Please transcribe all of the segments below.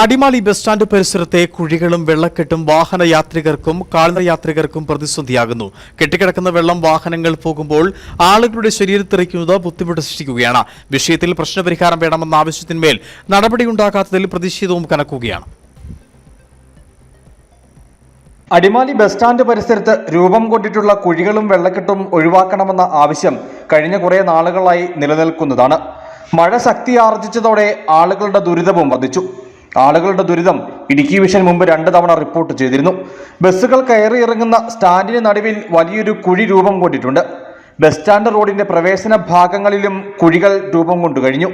Adimali bus stand പരിസരത്തെ കുഴികളും വെള്ളക്കെട്ടും വാഹന യാത്രികർക്കും കാൽനട യാത്രികർക്കും പ്രതിസന്ധിയാകുന്നു. കെട്ടിക്കിടക്കുന്ന വെള്ളം വാഹനങ്ങൾ പോകുമ്പോൾ ആളുകളുടെ ശരീരത്തിറക്കുന്നത് ബുദ്ധിമുട്ട് സൃഷ്ടിക്കുകയാണ്. വിഷയത്തിൽ പ്രശ്നപരിഹാരം വേണമെന്ന ആവശ്യത്തിന്മേൽ നടപടിയുണ്ടാകാത്തതിൽ പ്രതിഷേധവും കനക്കുകയാണ്. അടിമാലി ബസ് സ്റ്റാൻഡ് പരിസരത്ത് രൂപം കൊണ്ടിട്ടുള്ള കുഴികളും വെള്ളക്കെട്ടും ഒഴിവാക്കണമെന്ന ആവശ്യം കഴിഞ്ഞ കുറേ നാളുകളായി നിലനിൽക്കുന്നതാണ്. മഴ ശക്തി ആർജിച്ചതോടെ ആളുകളുടെ ദുരിതവും വർദ്ധിച്ചു. ആളുകളുടെ ദുരിതം ഇടുക്കി വിഷൻ മുമ്പ് രണ്ട് തവണ റിപ്പോർട്ട് ചെയ്തിരുന്നു. ബസ്സുകൾ കയറി ഇറങ്ങുന്ന സ്റ്റാൻഡിന് നടുവിൽ വലിയൊരു കുഴി രൂപം കൊണ്ടിട്ടുണ്ട്. ബസ് സ്റ്റാൻഡ് റോഡിന്റെ പ്രവേശന ഭാഗങ്ങളിലും കുഴികൾ രൂപം കൊണ്ടു കഴിഞ്ഞു.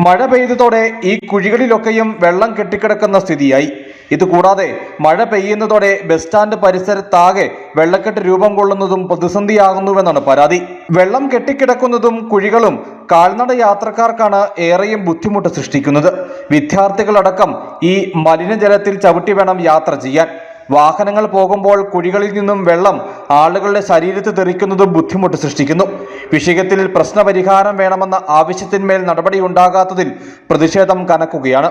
മഴ പെയ്തതോടെ ഈ കുഴികളിലൊക്കെയും വെള്ളം കെട്ടിക്കിടക്കുന്ന സ്ഥിതിയായി. ഇതുകൂടാതെ മഴ പെയ്യുന്നതോടെ ബസ് സ്റ്റാൻഡ് പരിസരത്താകെ വെള്ളക്കെട്ട് രൂപം കൊള്ളുന്നതും പ്രതിസന്ധിയാകുന്നുവെന്നാണ് പരാതി. വെള്ളം കെട്ടിക്കിടക്കുന്നതും കുഴികളും കാൽനട യാത്രക്കാർക്കാണ് ഏറെയും ബുദ്ധിമുട്ട് സൃഷ്ടിക്കുന്നത്. വിദ്യാർത്ഥികളടക്കം ഈ മലിനജലത്തിൽ ചവിട്ടി വേണം യാത്ര ചെയ്യാൻ. വാഹനങ്ങൾ പോകുമ്പോൾ കുഴികളിൽ നിന്നും വെള്ളം ആളുകളുടെ ശരീരത്ത് തെറിക്കുന്നതും ബുദ്ധിമുട്ട് സൃഷ്ടിക്കുന്നു. വിഷയത്തിൽ പ്രശ്നപരിഹാരം വേണമെന്ന ആവശ്യത്തിന്മേൽ നടപടി ഉണ്ടാകാത്തതിൽ പ്രതിഷേധം കനക്കുകയാണ്.